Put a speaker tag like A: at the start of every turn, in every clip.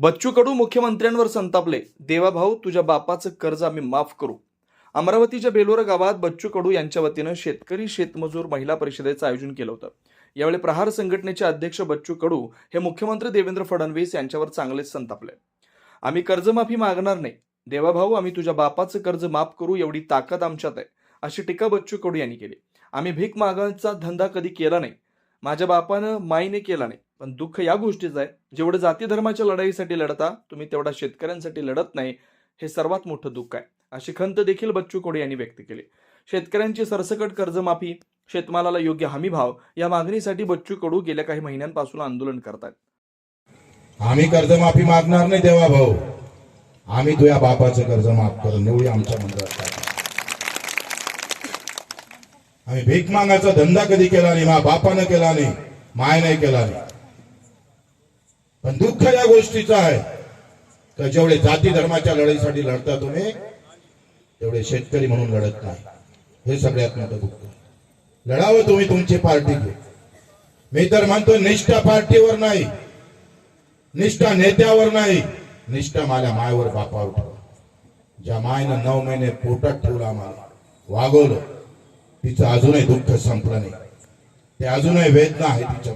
A: बच्चू कडू मुख्यमंत्र्यांवर संतापले. देवाभाऊ तुझ्या बापाचं कर्ज आम्ही माफ करू. अमरावतीच्या बेलोरा गावात बच्चू कडू यांच्या वतीनं शेतकरी शेतमजूर महिला परिषदेचं आयोजन केलं होतं. यावेळी प्रहार संघटनेचे अध्यक्ष बच्चू कडू हे मुख्यमंत्री देवेंद्र फडणवीस यांच्यावर चांगलेच संतापले. आम्ही कर्जमाफी मागणार नाही. देवाभाऊ आम्ही तुझ्या बापाचं कर्ज माफ करू एवढी ताकद आमच्यात आहे. अशी टीका बच्चू कडू यांनी केली. आम्ही भीक मागायचा धंदा कधी केला नाही. माझ्या बापानं माईने केला नाही. पण दुःख या गोष्टीचं आहे. जेवढं जाती धर्माच्या लढाईसाठी लढता तुम्ही तेवढा शेतकऱ्यांसाठी लढत नाही हे सर्वात मोठं दुःख आहे. अशी खंत देखील बच्चू कडू यांनी व्यक्त केली. शेतकऱ्यांची सरसकट कर्जमाफी शेतमालाला योग्य हमी भाव या मागणीसाठी बच्चू कडू गेल्या काही महिन्यांपासून आंदोलन करतात.
B: आम्ही कर्जमाफी मागणार नाही देवा भाऊ. आम्ही तुझ्या बापाचं कर्ज माफ करून एवढी आमच्या मंडळात आम्ही भीक मागायचा धंदा कधी केला नाही मा बापानं केला नाही माय नाही केला नाही. पण दुःख या गोष्टीचं आहे. का जेवढे जाती धर्माच्या लढाईसाठी लढता तुम्ही तेवढे शेतकरी म्हणून लढत नाही. हे सगळ्यात मोठं दुःख. लढावं तुम्ही तुमची पार्टी घे मी तर म्हणतो निष्ठा पार्टीवर नाही. निष्ठा नेत्यावर नाही. निष्ठा माझ्या मायवर बापावर ठेवा. ज्या मायनं नऊ महिने पोटात ठेवला आम्हाला वागवलं तिचं अजूनही दुःख संपलं नाही. ते अजूनही वेदना आहे तिच्या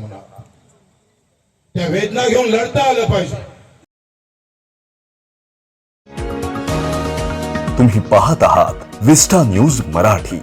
B: त्या वेदना घेऊन लढता आलं पाहिजे.
C: तुम्ही पाहत आहात विस्टा न्यूज मराठी.